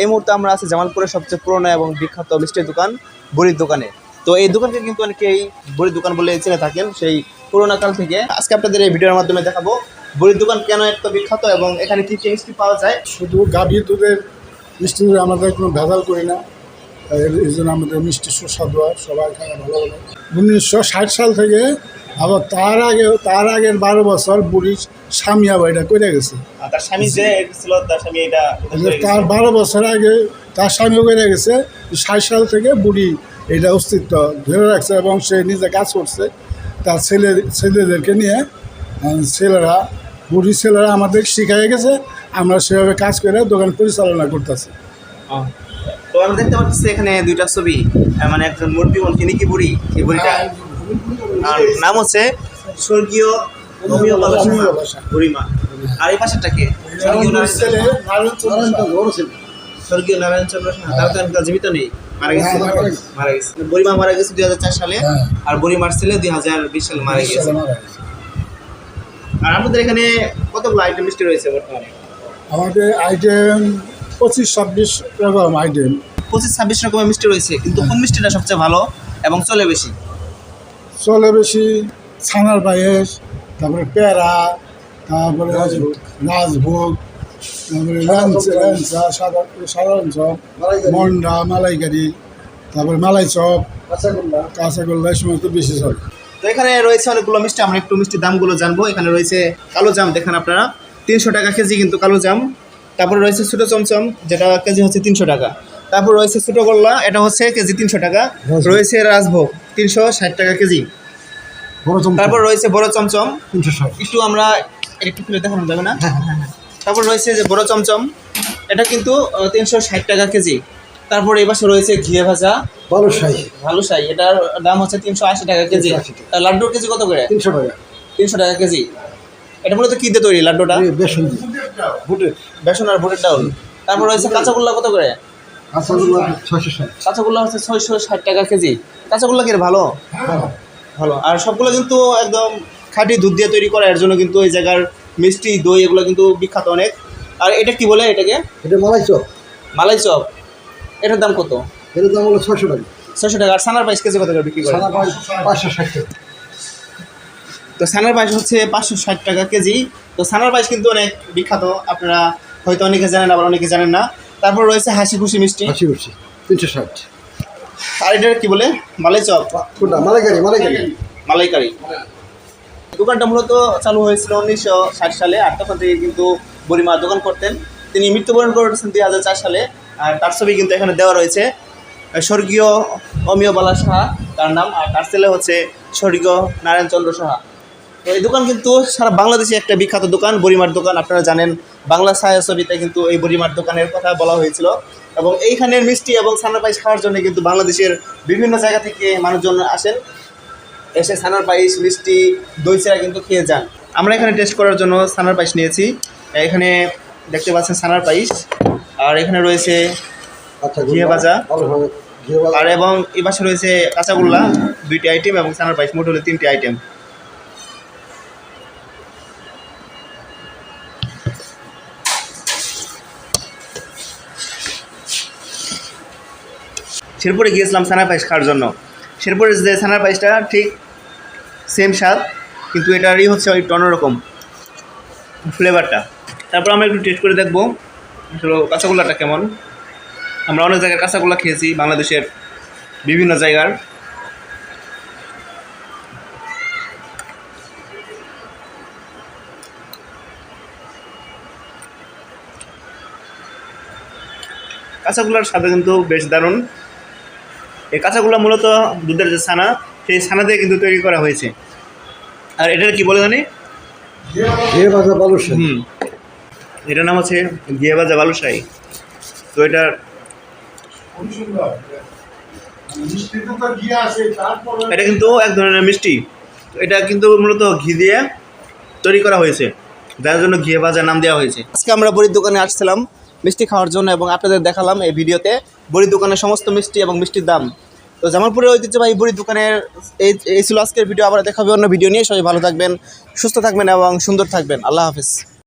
এই মুহূর্তে আমরা আছি জামালপুরের সবচেয়ে পুরনো এবং বিখ্যাত মিষ্টির দোকান, বুড়ির দোকানে। তো এই দোকানকে কিন্তু অনেকেই বুড়ির দোকান বলে চিনে থাকেন, সেই পুরোনো কাল থেকে। আজকে আপনাদের এই ভিডিওর মাধ্যমে দেখাবো বুড়ির দোকান কেন এত বিখ্যাত এবং এখানে কি কি মিষ্টি পাওয়া যায়? শুধু গাভীর দুধের মিষ্টি আমাদের কোনো ভেজাল করি না। এই জন্য আমাদের মিষ্টি সুস্বাদু সবাই খায় ভালো ভালো উনিশশো ষাট সাল থেকে আবার তার আগে তার আগের বারো বছর বুড়ি স্বামী আবার এটা করে গেছে। তার স্বামী যে ছিল তার স্বামী এটা তার বারো বছর আগে তার স্বামীও করে গেছে ষাট সাল থেকে বুড়ি এটা অস্তিত্ব ধরে রাখছে এবং সে নিজে কাজ করছে। তার ছেলে ছেলেদেরকে নিয়ে ছেলেরা বুড়ি ছেলেরা আমাদের শিখাই গেছে আমরা সেভাবে কাজ করে দোকান পরিচালনা করতেছি। তো আমরা দেখতে পাচ্ছি এখানে দুইটা ছবি মানে একজন মুরব্বী মন তিনি কি বুড়ি? এই বুড়িটা আর নাম হচ্ছে স্বর্গীয় অমিয় বাবা বুড়িমা। আর এই পাশেরটা কে? স্বর্গীয় নারায়ণ চন্দ্র সাহা তারা তো এখনকার জীবিত নেই মারা গেছে। মারা গেছে। বুড়িমা মারা গেছে দুই হাজার চার সালে। আর বুড়িমার ছেলে দুই হাজার বিশ সালে মারা গেছে আর আপনাদের এখানে কতগুলো আইটেম মিষ্টি রয়েছে বর্তমানে? আমাদের আইটেম পঁচিশ ছাব্বিশ রকম আইটেম পঁচিশ ছাব্বিশ রকমের মিষ্টি রয়েছে কিন্তু কোন মিষ্টিটা সবচেয়ে ভালো এবং চলে বেশি? চলে বেশি ছানার পায়েস তারপরে প্যারা তারপরে রাজভোগ তারপরে ল্যাংচা ল্যাংচা সাদা সাধারণ চপ মন্ডা মালাইকারি তারপরে মালাই চপ কাঁচাগোল্লা এই সমস্ত বেশি চলে। তো এখানে রয়েছে অনেকগুলো মিষ্টি আমরা একটু মিষ্টির দামগুলো জানব। এখানে রয়েছে কালো জাম দেখেন আপনারা। তিনশো টাকা কেজি কিন্তু কালো জাম। তারপর রয়েছে ছোটো চমচম যেটা কেজি হচ্ছে তিনশো টাকা। তারপর রয়েছে ছোটো গোল্লা এটা হচ্ছে কেজি তিনশো টাকা। রয়েছে রাজভোগ। তিনশো ষাট টাকা কেজি। তারপর রয়েছে বড় চমচম। তিনশো ষাট। একটু আমরা একটু খুলে দেখানো যাবে না? তারপর রয়েছে যে বড় চমচম এটা কিন্তু তিনশো ষাট টাকা কেজি। তারপর এই পাশে রয়েছে ঘিয়ে ভাজা। ভালো শাহী ভালো সাই এটার দাম হচ্ছে তিনশো আশি টাকা কেজি। আর লাড্ডুর কেজি কত করে? তিনশো টাকা। তিনশো টাকা কেজি। এটা মূলত কি দিয়ে তৈরি লাড্ডুটা? বেসন বুটের বেসন আর ভুটের ডাউল তারপর রয়েছে কাঁচাগোল্লা কত করে? কাঁচাগুলো ছয়শো ষাট। কাঁচাগোল্লা হচ্ছে ছয়শো ষাট টাকা কেজি। কাঁচাগোল্লা কি ভালো? ভালো। আর সবগুলো কিন্তু একদম খাঁটি দুধ দিয়ে তৈরি করা এর জন্য কিন্তু এই জায়গার মিষ্টি দই এগুলো কিন্তু বিখ্যাত অনেক। আর এটা কি বলে এটাকে? এটা মালাই চপ। মালাই চপ। এটার দাম কত? এটার দাম হলো ছয়শো টাকা। ছয়শো টাকা। আর সানার পাইস কেজি কত করে বিক্রি করে পাঁচশো ষাট টাকা। তো সানার পায়েস হচ্ছে পাঁচশো ষাট টাকা কেজি। তো সানার কিন্তু অনেক বিখ্যাত। আপনারা হয়তো অনেকে জানেন আবার অনেকে জানেন না। তারপর রয়েছে হাসি খুশি মিষ্টি। আশি খুশি তিনশো ষাট। আর এটা কি বলে? মালাই চপ কোনটা? মালাইকারি মালাইকারি। মালাইকারি। দোকানটা মূলত চালু হয়েছিল উনিশশো ষাট সালে আর তখন থেকে কিন্তু বুড়িমা দোকান করতেন। তিনি মৃত্যুবরণ করেছেন দুই হাজার চার সালে। আর তার ছবি কিন্তু এখানে দেওয়া রয়েছে। স্বর্গীয় অমিয় বালা সাহা তার নাম। আর তার ছেলে হচ্ছে স্বর্গীয় নারায়ণ চন্দ্র সাহা। তো এই দোকান কিন্তু সারা বাংলাদেশে একটা বিখ্যাত দোকান বড়িমার দোকান। আপনারা জানেন বাংলা ছায়াছবিতে কিন্তু এই বড়িমার দোকানের কথা বলা হয়েছিল। এবং এইখানের মিষ্টি এবং সানার পায়েস খাওয়ার জন্য কিন্তু বাংলাদেশের বিভিন্ন জায়গা থেকে মানুষজন আসেন। এসে সানার পায়েস মিষ্টি দই চিরা কিন্তু খেয়ে যান। আমরা এখানে টেস্ট করার জন্য সানার পায়েস নিয়েছি। এখানে দেখতে পাচ্ছেন সানার পায়েস আর এখানে রয়েছে আচ্ছা ঘিয়ে ভাজা। আর এবং এই পাশে রয়েছে কাঁচাগোল্লা দুইটি আইটেম এবং সানার পায়েস মোট হলো তিনটি আইটেম শেরপুরে গিয়েছিলাম সানা পায়েস খাওয়ার জন্য। শেরপুরের যে সানা পায়েসটা, ঠিক সেম স্বাদ, কিন্তু এটারই হচ্ছে একটু অন্যরকম ফ্লেভারটা তারপর আমরা একটু টেস্ট করে দেখব, আসলে কাঁচাগোল্লাটা কেমন। আমরা অনেক জায়গায় কাঁচাগোল্লা খেয়েছি, বাংলাদেশের বিভিন্ন জায়গার। কাঁচাগোল্লার স্বাদে কিন্তু বেশ দারুণ। এই কাঁচাগোল্লা মূলত দুধের যে ছানা সেই ছানা দিয়ে কিন্তু তৈরি করা হয়েছে। আর এটার কি বলে জানি? হুম। এটার নাম হচ্ছে ঘিয়ে ভাজা বালুশাহী তো এটার এটা কিন্তু এক ধরনের মিষ্টি। এটা কিন্তু মূলত ঘি দিয়ে তৈরি করা হয়েছে। যার জন্য ঘিয়ে ভাজা নাম দেওয়া হয়েছে। আজকে আমরা বড়ির দোকানে আসছিলাম। মিষ্টি খাওয়ার জন্য এবং আপনাদের দেখালাম এই ভিডিওতে বড়ি দোকানের সমস্ত মিষ্টি এবং মিষ্টির দাম। তো জামালপুরের ঐতিহ্যবাহী বড়ি দোকানের এই এই ছিল আজকের ভিডিও, আবার দেখাবে অন্য ভিডিও নিয়ে। সবাই ভালো থাকবেন, সুস্থ থাকবেন এবং সুন্দর থাকবেন। আল্লাহ হাফিজ।